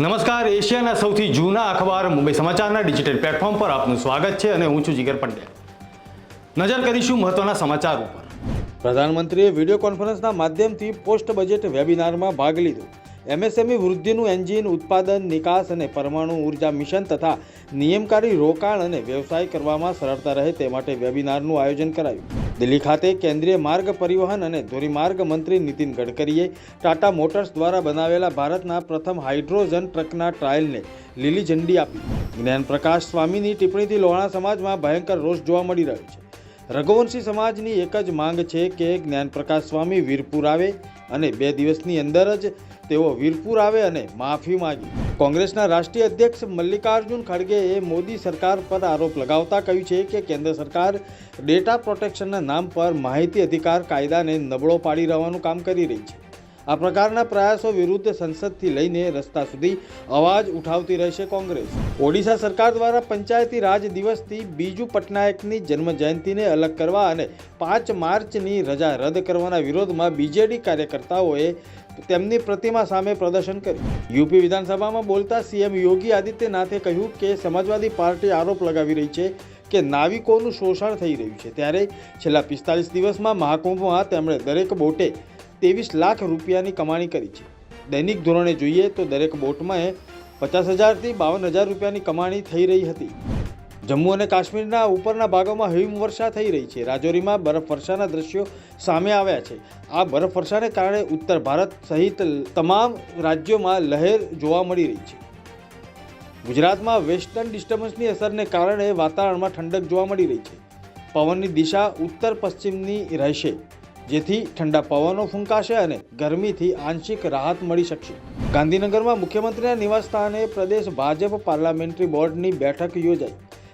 નમસ્કાર, એશિયાના સૌથી જૂના અખબાર મુંબઈ સમાચારના ડિજિટલ પ્લેટફોર્મ પર આપનું સ્વાગત છે અને હું છું જીગર પંડ્યા. નજર કરીશું મહત્વના સમાચાર ઉપર. પ્રધાનમંત્રીએ વીડિયો કોન્ફરન્સના માધ્યમથી પોસ્ટ બજેટ વેબિનારમાં ભાગ લીધો. એમએસએમઈ વૃદ્ધિનું એન્જિન, ઉત્પાદન, નિકાસ અને પરમાણુ ઊર્જા મિશન તથા નિયમકારી રોકાણ અને વ્યવસાય કરવામાં સરળતા રહે તે માટે વેબિનારનું આયોજન કરાયું. દિલ્હી ખાતે કેન્દ્રીય માર્ગ પરિવહન અને ધોરીમાર્ગ મંત્રી નીતિન ગડકરીએ ટાટા મોટર્સ દ્વારા બનાવેલા ભારતના પ્રથમ હાઇડ્રોજન ટ્રકના ટ્રાયલને લીલી ઝંડી આપી. જ્ઞાન પ્રકાશ સ્વામીની ટિપ્પણીથી લોહાણા સમાજમાં ભયંકર રોષ જોવા મળી રહ્યો છે. રઘુવંશી સમાજની એક જ માંગ છે કે જ્ઞાનપ્રકાશ સ્વામી વીરપુર આવે અને બે દિવસની અંદર જ તેઓ વીરપુર આવે અને માફી માંગી. કોંગ્રેસના રાષ્ટ્રીય અધ્યક્ષ મલ્લિકાર્જુન ખડગેએ મોદી સરકાર પર આરોપ લગાવતા કહ્યું છે કે કેન્દ્ર સરકાર ડેટા પ્રોટેક્શનના નામ પર માહિતી અધિકાર કાયદાને નબળો પાડી રહેવાનું કામ કરી રહી છે. આ પ્રકારના પ્રયાસો વિરુદ્ધ સંસદથી લઈને રસ્તા સુધી અવાજ ઉઠાવતી રહેશે કોંગ્રેસ. ઓડિશા સરકાર દ્વારા પંચાયતી રાજ દિવસથી બીજુ પટનાયકની જન્મ જયંતીને અલગ કરવા અને પાંચ માર્ચની રજા રદ કરવાના વિરોધમાં બીજેડી કાર્યકર્તાઓએ તેમની પ્રતિમા સામે પ્રદર્શન કર્યું. યુપી વિધાનસભામાં બોલતા સીએમ યોગી આદિત્યનાથે કહ્યું કે સમાજવાદી પાર્ટી આરોપ લગાવી રહી છે કે નાવિકોનું શોષણ થઈ રહ્યું છે. ત્યારે છેલ્લા પિસ્તાલીસ દિવસમાં મહાકુંભમાં તેમણે દરેક બોટે ત્રેવીસ લાખ રૂપિયાની કમાણી કરી છે. દૈનિક ધોરણે જોઈએ તો દરેક બોટમાં પચાસ હજારથી બાવન હજાર રૂપિયાની કમાણી થઈ રહી હતી. જમ્મુ અને કાશ્મીરના ઉપરના ભાગોમાં હિમવર્ષા થઈ રહી છે. રાજૌરીમાં બરફવર્ષાના દ્રશ્યો સામે આવ્યા છે. આ બરફવર્ષાને કારણે ઉત્તર ભારત સહિત તમામ રાજ્યોમાં લહેર જોવા મળી રહી છે. ગુજરાતમાં વેસ્ટર્ન ડિસ્ટર્બન્સની અસરને કારણે વાતાવરણમાં ઠંડક જોવા મળી રહી છે. પવનની દિશા ઉત્તર પશ્ચિમની રહેશે. જેથી ઠંડા પવનો ફૂંકાશે અને ગરમીથી આંશિક રાહત મળી શકશે. ગાંધીનગરમાં મુખ્યમંત્રીના નિવાસસ્થાને પ્રદેશ ભાજપ પાર્લામેન્ટરી બોર્ડની બેઠક યોજાઈ.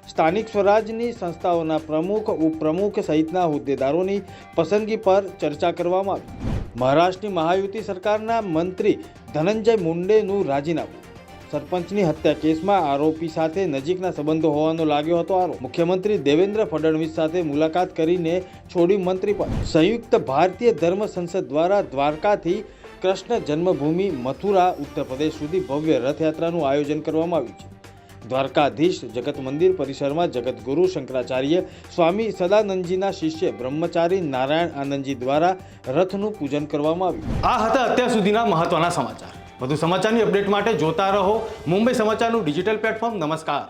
સ્થાનિક સ્વરાજની સંસ્થાઓના પ્રમુખ, ઉપપ્રમુખ સહિતના હોદ્દેદારોની પસંદગી પર ચર્ચા કરવામાં આવી. મહારાષ્ટ્રની મહાયુતિ સરકારના મંત્રી ધનંજય મુંડેનું રાજીનામું. સરપંચની હત્યા કેસમાં આરોપી સાથે નજીકના સંબંધો હોવાનો લાગ્યો હતો આરોપ. મુખ્યમંત્રી દેવેન્દ્ર ફડણવીસ સાથે મુલાકાત કરીને છોડી મંત્રી પદ સંયુક્ત ભારતીય ધર્મ સંસદ દ્વારા દ્વારકાથી કૃષ્ણ જન્મભૂમિ મથુરા, ઉત્તર પ્રદેશ સુધી ભવ્ય રથયાત્રાનું આયોજન કરવામાં આવ્યું છે. દ્વારકાધીશ જગત મંદિર પરિસરમાં જગતગુરુ શંકરાચાર્ય સ્વામી સદાનંદજીના શિષ્ય બ્રહ્મચારી નારાયણ આનંદજી દ્વારા રથનું પૂજન કરવામાં આવ્યું. આ હતા અત્યાર સુધીના મહત્વના સમાચાર. વધુ સમાચારની અપડેટ માટે જોતા રહો મુંબઈ સમાચારનું ડિજિટલ પ્લેટફોર્મ. નમસ્કાર.